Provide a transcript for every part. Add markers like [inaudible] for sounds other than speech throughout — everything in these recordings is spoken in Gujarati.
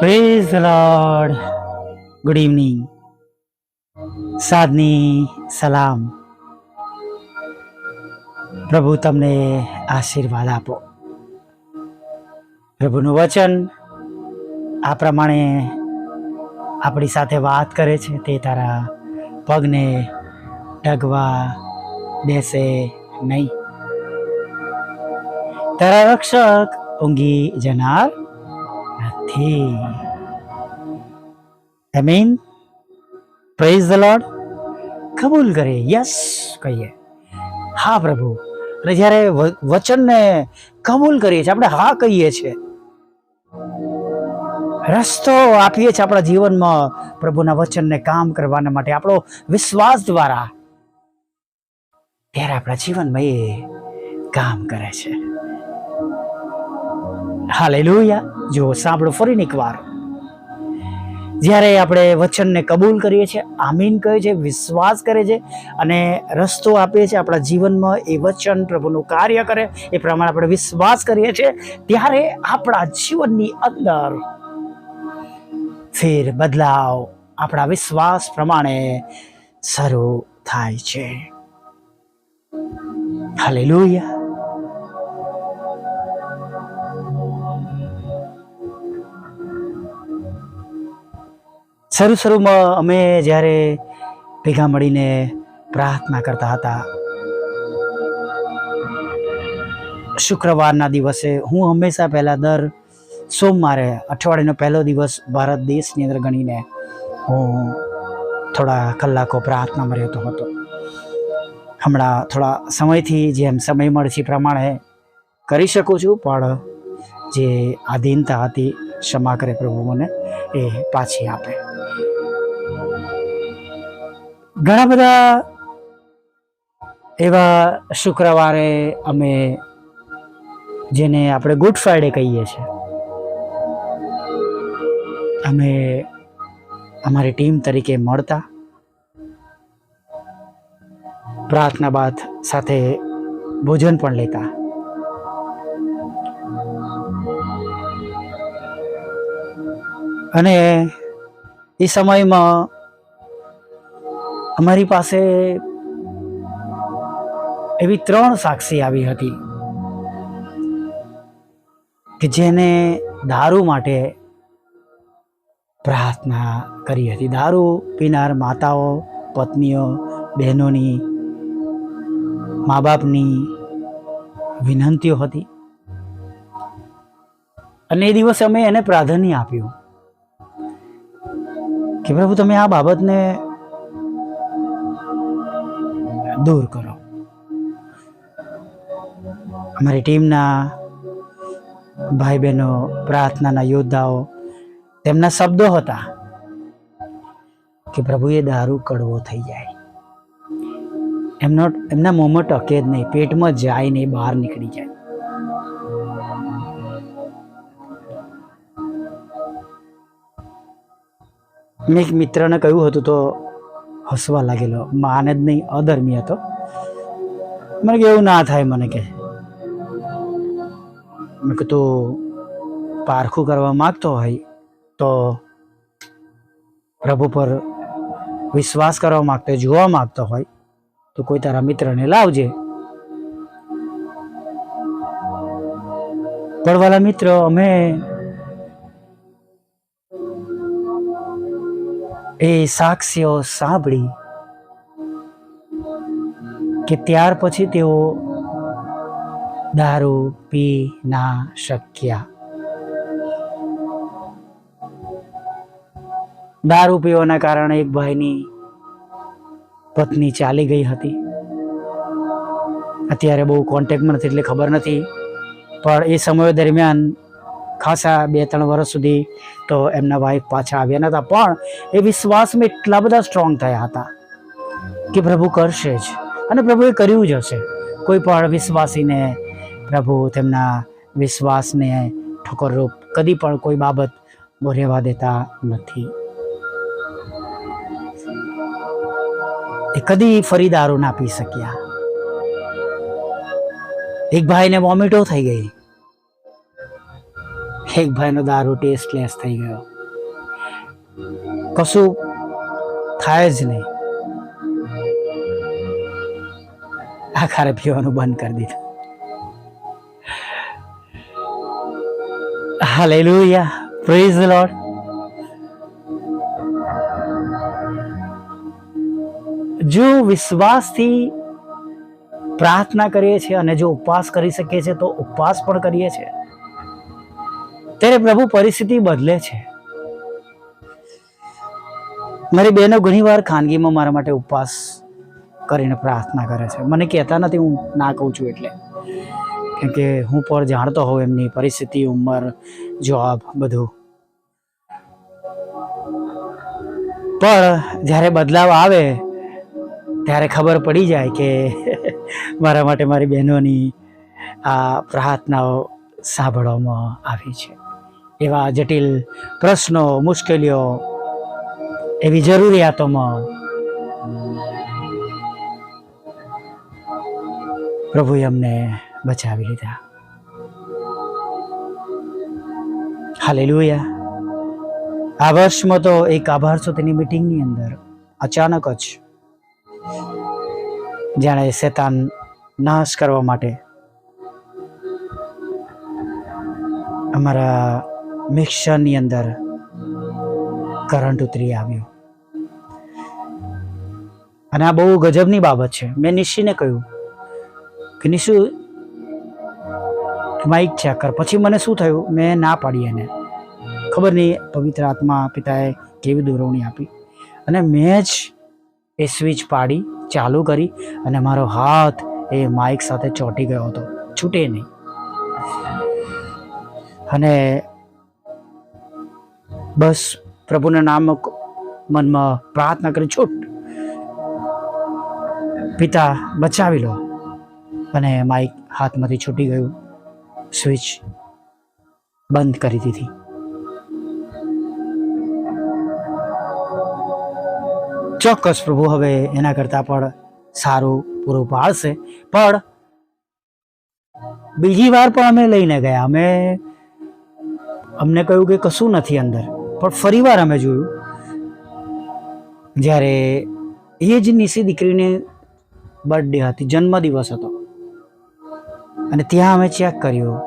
Praise the Lord. Good evening. સાદની સલામ. પ્રભુ તમને આશીર્વાદ આપો. પ્રભુનું વચન આ પ્રમાણે આપણી સાથે વાત કરે છે. તે તારા પગને ડગવા દેશે નહીં. તારા રક્ષક ઊંઘી જનાર નથી આઈ પ્રેઝ ધ લોર્ડ કબૂલ કરીએ યસ કહીએ હા પ્રભુ અને જ્યારે વચનને કબૂલ કરીએ છીએ, આપણે હા કહીએ છીએ। રસ્તો આપીએ છીએ આપણા જીવનમાં પ્રભુના વચનને કામ કરવાના માટે, આપણો વિશ્વાસ દ્વારા ત્યારે આપણા જીવનમાં એ કામ કરે છે। હાલેલુયા. જો સાંભળો ફરીને એકવાર. જ્યારે આપણે વચનને કબૂલ કરીએ છીએ, આમીન કહે છે, વિશ્વાસ કરે છે અને રસ્તો આપીએ છીએ આપણા જીવનમાં, એ વચન પ્રભુનું કાર્ય કરે, એ પ્રમાણે આપણે વિશ્વાસ કરીએ છીએ, ત્યારે આપણા જીવનની અંદર ફેર બદલાવ આપણા વિશ્વાસ પ્રમાણે શરૂ થાય છે. હાલેલુયા. શરૂ શરૂમાં અમે જ્યારે ભેગા મળીને પ્રાર્થના કરતા હતા, શુક્રવારના દિવસે હું હંમેશા પહેલાં દર સોમવારે અઠવાડિયાનો પહેલો દિવસ ભારત દેશની અંદર ગણીને હું થોડા કલાકો પ્રાર્થનામાં રહેતો હતો. હમણાં થોડા સમયથી જેમ સમય મળશે એ પ્રમાણે કરી શકું છું, પણ જે આધીનતા હતી ક્ષમા કરે પ્રભુ મને એ પાછી આપે. ઘણા બધા એવા શુક્રવારે અમે જેને આપણે ગુડ ફ્રાઈડે કહીએ છીએ, અમે અમારી ટીમ તરીકે મળતા, પ્રાર્થના બાદ સાથે ભોજન પણ લેતા. અને એ સમયમાં અમારી પાસે એવી ત્રણ સાક્ષી આવી હતી કે જેને દારૂ માટે પ્રાર્થના કરી હતી. દારૂ પીનાર માતાઓ, પત્નીઓ, બહેનોની મા બાપની વિનંતીઓ હતી. અને એ દિવસે અમે એને પ્રાધાન્ય આપ્યું કે પ્રભુ, તમે આ બાબતને દૂર કરો. અમારી ટીમના ભાઈ બહેનો પ્રાર્થનાના યોદ્ધાઓ, તેમના શબ્દો હતા કે, પ્રભુએ દારૂ કડવો થઈ જાય. એમનો, એમના મોંમાં ટકે જ નહીં, પેટમાં જાય નહીં, બહાર નીકળી જાય. મેં એક મિત્રને કહ્યું હતું તો હસવા લાગેલો. માને જ નહીં, અધર્મી હતો. મને કે એવું ના થાય મને કે. મેં કીધું, પારખું કરવા માગતો હોય તો પ્રભુ પર વિશ્વાસ કરવા માગતો, જોવા માગતો હોય તો કોઈ તારા મિત્રને લાવજે. પડવાલા મિત્ર, અમે એ સાક્ષીઓ સાંભળી કે ત્યાર પછી તેઓ દારૂ પી ના શક્યા. દારૂ પીવાના કારણે એક ભાઈની પત્ની ચાલી ગઈ હતી. અત્યારે બહુ કોન્ટેક્ટમાં નથી એટલે ખબર નથી. પણ એ સમય દરમિયાન ખાસા બે, ત્રણ વર્ષ સુધી તો એમના વાઈફ પાછા આવ્યા નતા. પણ એ વિશ્વાસમાં એટલા બધા સ્ટ્રોંગ થયા હતા કે પ્રભુ કરશે જ. અને પ્રભુએ કર્યું જ હશે. કોઈ પણ વિશ્વાસીને પ્રભુ તેમના વિશ્વાસને ઠોકરરૂપ કદી પણ કોઈ બાબત રહેવા દેતા નથી. એ કદી ફરી દારૂ ના પી શક્યા. એક ભાઈને વોમિટો થઈ ગઈ. એક ભાઈનો દારૂ ટેસ્ટલેસ થઈ ગયો. કશું થાય જ નહીં. આખારે પીવાનું બંધ કરી દીધું. હાલેલુયા પ્રેઝ લોર્ડ જો વિશ્વાસથી પ્રાર્થના કરીએ છીએ અને જો ઉપવાસ કરી શકીએ છીએ તો ઉપવાસ પણ કરીએ છીએ. ત્યારે પ્રભુ પરિસ્થિતિ બદલે છે. મારી બહેનો ઘણીવાર ખાનગીમાં મારા માટે ઉપવાસ કરીને પ્રાર્થના કરે છે. મને કહેતા નથી હું ના કહું છું એટલે. કેમ કે હું પણ જાણતો હોઉં એમની પરિસ્થિતિ, ઉંમર જોબ બધું. પણ જ્યારે બદલાવ આવે, ત્યારે ખબર પડી જાય કે [laughs] મારા માટે મારી બહેનોની આ પ્રાર્થનાઓ સાંભળવામાં આવી છે. એવા જટિલ પ્રશ્નો, મુશ્કેલીઓ એવી જરૂરિયાતોમાં પ્રભુએ અમને બચાવી લીધા. હાલેલુયા. આ વર્ષમાં તો એક આભાર તેની મીટિંગની અંદર. અચાનક જ જાણે શેતાન નાશ કરવા માટે અમારા મિક્સરની અંદર કરંટ ઉતરી આવ્યો. અને આ બહુ ગજબની બાબત છે. મેં નિશીને કહ્યું કે નિશુ માઇક ચેક કર. પછી મને શું થયું? મેં ના પાડી એને. ખબર નહીં, પવિત્ર આત્મા પિતાએ કેવી દોરવણી આપી. અને મેં જ એ સ્વિચ પાડી, ચાલુ કરી અને મારો હાથ એ માઇક સાથે ચોંટી ગયો હતો. છૂટે નહીં. અને બસ પ્રભુના નામ મનમાં પ્રાર્થના કરી છૂટ. પિતા બચાવી લો. અને માઇક હાથમાંથી છૂટી ગયું. સ્વિચ બંધ કરી દીધી. ચોક્કસ પ્રભુ, હવે એના કરતાં પણ સારું પૂરું પાડશે. પણ બીજી વાર પણ અમે લઈને ગયા. અમે અમને કહ્યું કે કશું નથી અંદર. પણ ફરી વાર અમે જોયું. જ્યારે એ જ નિશી દીકરીને બર્થડે હતી, જન્મદિવસ હતો. અને ત્યાં અમે ચેક કર્યું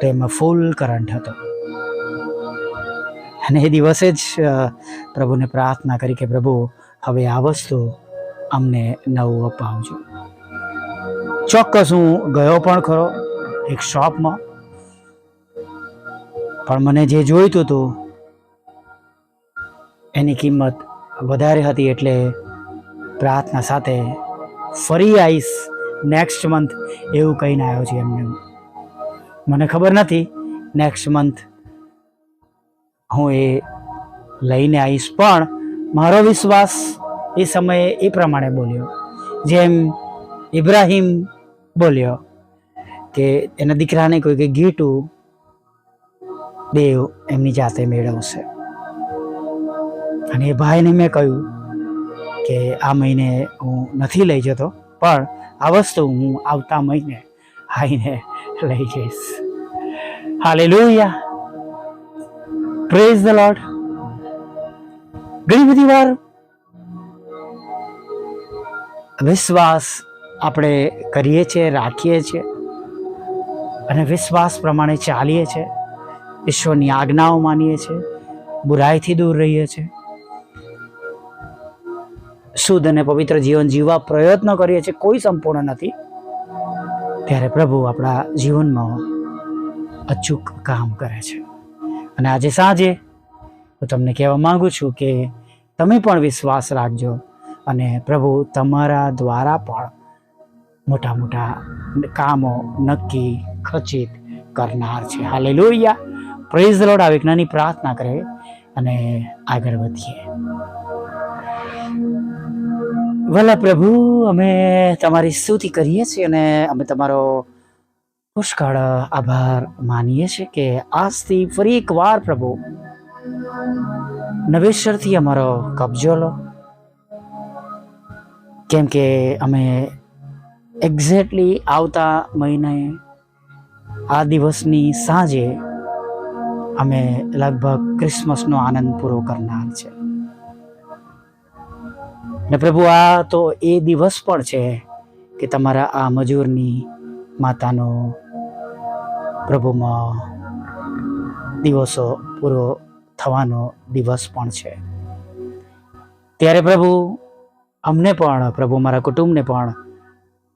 તો એમાં ફૂલ કરંટ હતો. અને એ દિવસે જ પ્રભુને પ્રાર્થના કરી કે પ્રભુ, હવે આ વસ્તુ અમને નવું અપાવજો. ચોક્કસ હું ગયો પણ ખરો, એક શોપમાં પણ મને જે જોઈતું હતું એની કિંમત વધારે હતી એટલે પ્રાર્થના સાથે ફરી આવીશ નેક્સ્ટ મંથ એવું કહીને આવ્યો છે એમને મને ખબર નથી નેક્સ્ટ મંથ હું એ લઈને આવીશ પણ મારો વિશ્વાસ એ સમયે એ પ્રમાણે બોલ્યો. જેમ ઇબ્રાહિમ બોલ્યો કે એના દીકરાને કોઈ કે ગીટું દેવ એમની જાતે મેળવશે. અને એ ભાઈને મેં કહ્યું કે આ મહિને હું નથી લઈ જતો, પણ આ વસ્તુ હું આવતા મહિને આવીને લઈ જઈશ. હાલેલુયા પ્રેઝ ધ લોર્ડ ઘણી બધી વાર વિશ્વાસ આપણે કરીએ છીએ, રાખીએ છીએ, અને વિશ્વાસ પ્રમાણે ચાલીએ છીએ, ઈશ્વરની આજ્ઞાઓ માનીએ છીએ, બુરાઈથી દૂર રહીએ છીએ. શુદ્ધ અને પવિત્ર જીવન જીવવા પ્રયત્ન કરીએ છીએ, કોઈ સંપૂર્ણ નથી. ત્યારે પ્રભુ આપણા જીવનમાં અચૂક કામ કરે છે. અને આજે સાંજે હું તમને કહેવા માંગુ છું કે તમે પણ વિશ્વાસ રાખજો અને પ્રભુ તમારા દ્વારા પણ મોટા મોટા કામો નક્કી ખચિત કરનાર છે. હાલે લોહિયા પ્રેઝ લોડ આ વિજ્ઞાની પ્રાર્થના કરે અને આગળ વધીએ. ભલા પ્રભુ, અમે તમારી સ્તુતિ કરીએ છીએ અને અમે તમારો પુષ્કળ આભાર માનીએ છીએ કે આજથી ફરી એક વાર પ્રભુ, નવેસરથી અમારો કબજો લો. કેમ કે અમે એક્ઝેક્ટલી આવતા મહિને, આ દિવસની સાંજે અમે લગભગ ક્રિસમસનો આનંદ પૂરો કરનાર છે. ને પ્રભુ, આ તો એ દિવસ પણ છે કે તમારા આ મજૂરની માતાનો પ્રભુમાં દિવસો પૂરો થવાનો દિવસ પણ છે. ત્યારે પ્રભુ, અમને પણ, પ્રભુ મારા કુટુંબને પણ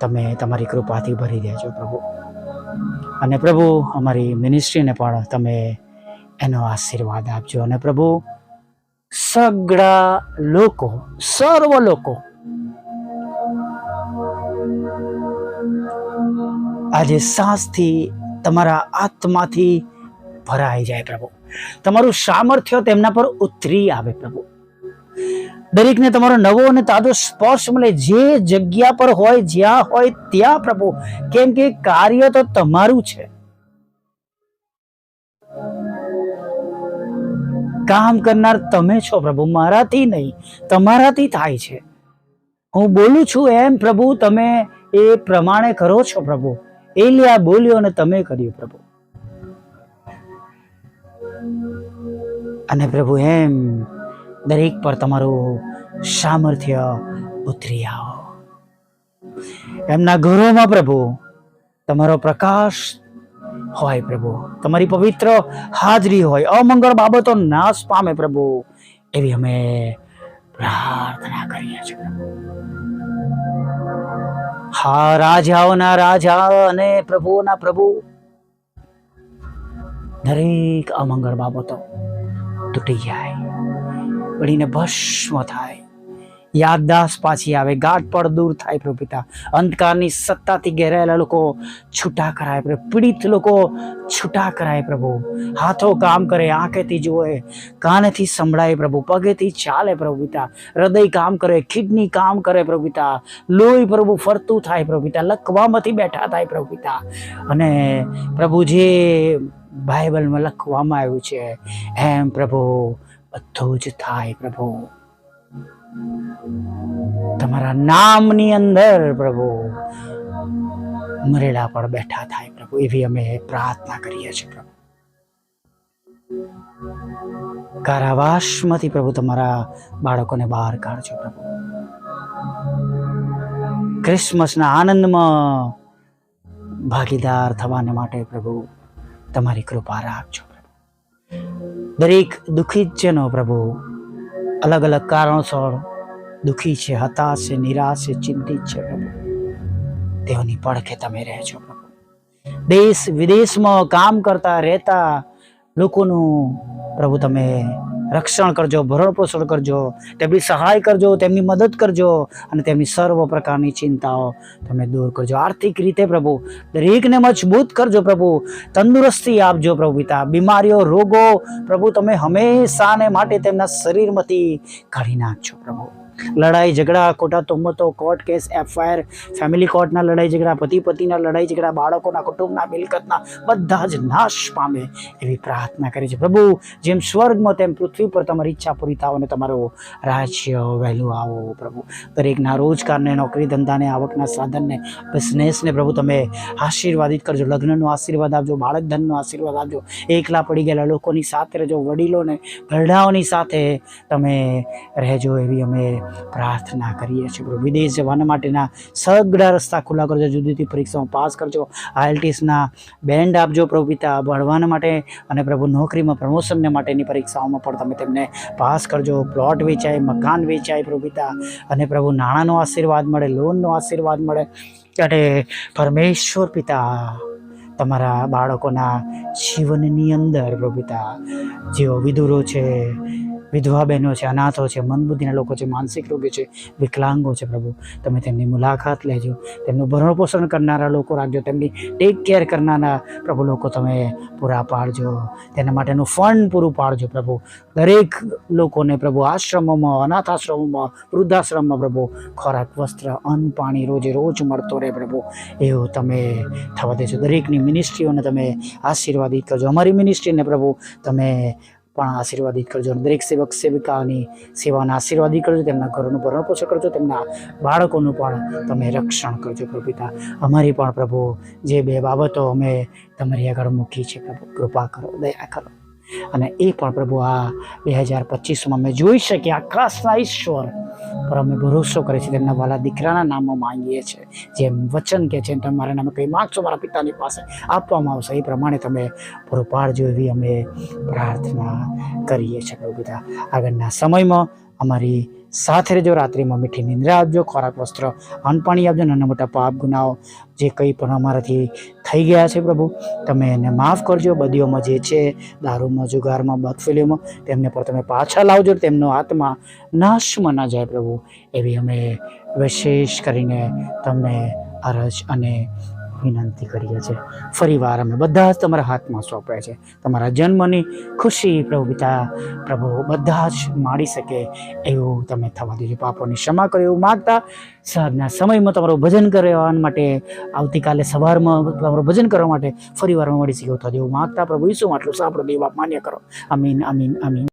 તમે તમારી કૃપાથી ભરી દેજો પ્રભુ. અને પ્રભુ, અમારી મિનિસ્ટ્રીને પણ તમે એનો આશીર્વાદ આપજો. અને પ્રભુ સગળા લોકો, સર્વ લોકો. આજે સાસથી તમારા આત્માથી ભરાઈ જાય પ્રભુ. તમારું સામર્થ્ય તેમના પર ઉતરી આવે પ્રભુ. દરેકને તમારો નવો અને તાજો સ્પર્શ મળે. જે જગ્યા પર હોય, જ્યાં હોય, ત્યાં પ્રભુ. કેમ કે કાર્ય તો તમારું છે. કામ કરનાર તમે છો પ્રભુ, મારાથી નહીં, તમારાથી થાય છે. હું બોલું છું એમ પ્રભુ, તમે એ પ્રમાણે કરો છો પ્રભુ. એલિયા બોલ્યો અને તમે કર્યું પ્રભુ. અને પ્રભુ એમ દરેક પર તમારું સામર્થ્ય ઉતરી આવો. એમના ઘરોમાં પ્રભુ, તમારો પ્રકાશ હોય પ્રભુ. તમારી પવિત્ર હાજરી હોય. અમંગળ બાબતો નાશ પામે પ્રભુ. એવી અમે પ્રાર્થના કરીએ છીએ હા, રાજાઓના રાજા અને પ્રભુઓના પ્રભુ. દરેક અમંગળ બાબતો તૂટી જાય. પડીને ભસ્મ થાય. યાદદાસ્ત પાછી આવે. ગાઢ પડ દૂર થાય પ્રભુ પિતા. અંધકારની સત્તાથી ઘેરાયેલા લોકો છૂટા કરાય પ્રભુ. પીડિત લોકો છૂટા કરાય પ્રભુ. હાથો કામ કરે, આંખેથી જુએ, કાનેથી સંભળાય પ્રભુ. પગેથી ચાલે પ્રભુ પિતા. હૃદય કામ કરે, કિડની કામ કરે પ્રભુ પિતા. લોહી પ્રભુ ફરતું થાય પ્રભુ પિતા. લખવામાંથી બેઠા થાય પ્રભુ પિતા. અને પ્રભુ જે બાઇબલમાં લખવામાં આવ્યું છે, એમ પ્રભુ બધું જ થાય પ્રભુ. તમારા નામની અંદર પ્રભુ મરેલા પણ બેઠા થાય પ્રભુ, એવી અમે પ્રાર્થના કરીએ છીએ પ્રભુ. કારાવાસમાંથી પ્રભુ તમારા બાળકોને બહાર કાઢજો પ્રભુ. ક્રિસમસના આનંદમાં ભાગીદાર થવાને માટે પ્રભુ તમારી કૃપા રાખજો પ્રભુ. દરેક દુઃખી જનો પ્રભુ અલગ અલગ કારણોસર દુઃખી છે, હતાશ છે, નિરાશ છે, ચિંતિત છે પ્રભુ. તેઓની પડખે તમે રહેજો પ્રભુ. દેશ વિદેશમાં કામ કરતા રહેતા લોકોનું પ્રભુ તમે રક્ષણ કરજો, ભરણ પોષણ કરજો, તેમની સહાય કરજો, તેમની મદદ કરજો અને તેમની સર્વ પ્રકારની ચિંતાઓ તમે દૂર કરજો. આર્થિક રીતે પ્રભુ, દરેકને મજબૂત કરજો પ્રભુ, તંદુરસ્તી આપજો પ્રભુ પિતા. બીમારીઓ, રોગો પ્રભુ તમે હંમેશાને માટે તેમના શરીરમાંથી કાઢી નાખજો પ્રભુ. લડાઈ, ઝઘડા, ખોટા તોમતો કોર્ટ કેસ એફઆઈઆર ફેમિલી કોર્ટના લડાઈ ઝઘડા, પતિ પતિના લડાઈ ઝઘડા, બાળકોના, કુટુંબના, મિલકતના, બધા જ નાશ પામે એવી પ્રાર્થના કરી છે. પ્રભુ, જેમ સ્વર્ગમાં તેમ પૃથ્વી પર તમારી ઈચ્છા પૂરી થાવ અને તમારો રાજ્ય વહેલું આવો પ્રભુ. દરેકના રોજગારને નોકરી ધંધાને આવકના સાધનને બિઝનેસને પ્રભુ તમે આશીર્વાદિત કરજો. લગ્નનો આશીર્વાદ આપજો બાળક ધનનો આશીર્વાદ આપજો. એકલા પડી ગયેલા લોકોની સાથે રહેજો, વડીલોને ઘરડાઓની સાથે તમે રહેજો એવી અમે પ્રાર્થના કરીએ છીએ પ્રભુ વિદેશ જવાના માટેના સગડા રસ્તા ખુલ્લા કરજો. જુદી જુદી પરીક્ષાઓ પાસ કરજો. આઈએલટીએસના બેન્ડ આપજો પ્રભુ પિતા. ભણવાના માટે અને પ્રભુ નોકરીમાં પ્રમોશનને માટેની પરીક્ષાઓમાં પણ તમે તેમને પાસ કરજો. પ્લોટ વેચાય, મકાન વેચાય પ્રભુ પિતા. અને પ્રભુ નાણાંનો આશીર્વાદ મળે, લોનનો આશીર્વાદ મળે. ત્યારે પરમેશ્વર પિતા, તમારા બાળકોના જીવનની અંદર પ્રભુ પિતા, જેઓ વિદુરો છે વિધવા બહેનો છે, અનાથો છે, મનબુદ્ધિના લોકો છે, માનસિક રોગી છે, વિકલાંગો છે પ્રભુ. તમે તેમની મુલાકાત લેજો, તેમનું ભરણ પોષણ કરનારા લોકો રાખજો, તેમની ટેક કેર કરનારા પ્રભુ લોકો તમે પૂરા પાડજો. તેના માટેનું ફંડ પૂરું પાડજો પ્રભુ. દરેક લોકોને પ્રભુ આશ્રમોમાં અનાથ આશ્રમોમાં વૃદ્ધાશ્રમમાં પ્રભુ ખોરાક, વસ્ત્ર, અન્ન, પાણી રોજે રોજ મળતો રહે પ્રભુ. એવું તમે થવા દેજો. દરેકની મિનિસ્ટ્રીઓને તમે આશીર્વાદિત કરજો. અમારી મિનિસ્ટ્રીને પ્રભુ તમે પણ આશીર્વાદિત કરજો અને દરેક સેવક, સેવિકાની સેવાને આશીર્વાદિત કરજો, તેમના ઘરોનું ભરણ પોષણ કરજો, તેમના બાળકોનું પણ તમે રક્ષણ કરજો પ્રભુ અમારી પણ પ્રભુ જે બે બાબતો અમે તમારી આગળ મૂકી છે પ્રભુ, કૃપા કરો, દયા કરો. અને એ પણ પ્રભુ આ બે હજાર પચીસમાં અમે જોઈ શકીએ આકાશના ઈશ્વર. પર અમે ભરોસો કરીએ છીએ તેમના વાલા દીકરાના નામો માંગીએ છીએ. જેમ વચન કે છે તમે મારા નામે કંઈ માગશો મારા પિતાની પાસે આપવામાં આવશે. એ પ્રમાણે તમે પૂરું પાડજો એવી અમે પ્રાર્થના કરીએ છીએ પ્રભુ પિતા. આગળના સમયમાં અમારી સાથે રહેજો રાત્રિમાં મીઠી નિંદ્રા આપજો ખોરાક વસ્ત્ર અન્ન આપજો નાના મોટા પાપ ગુનાઓ જે કંઈ પણ અમારાથી થઈ ગયા છે પ્રભુ તમે એને માફ કરજો બદીઓમાં જે છે દારૂમાં જુગારમાં બદફેલીઓમાં તેમને પર તમે પાછા લાવજો તેમનો આત્મા નાશમાં ના જાય પ્રભુ એવી અમે વિશેષ કરીને તમને અરજ અને વિનંતી કરીએ છીએ. ફરીવાર અમે બધા જ તમારા હાથમાં સોંપ્યા છે તમારા જન્મની ખુશી પ્રભુ પિતા, પ્રભુ બધા જ માણી શકે એવું તમે થવા દેજો. પાપોની ક્ષમા કરો એવું માગતા સાંજના સમયમાં તમારું ભજન કરવા માટે, આવતીકાલે સવારમાં તમારું ભજન કરવા માટે ફરીવારમાં વાર મળી થતો એવું માગતા. પ્રભુ ઈસુ આટલું સાંભળો, દેવા માન્ય કરો. અમીન અમીન અમીન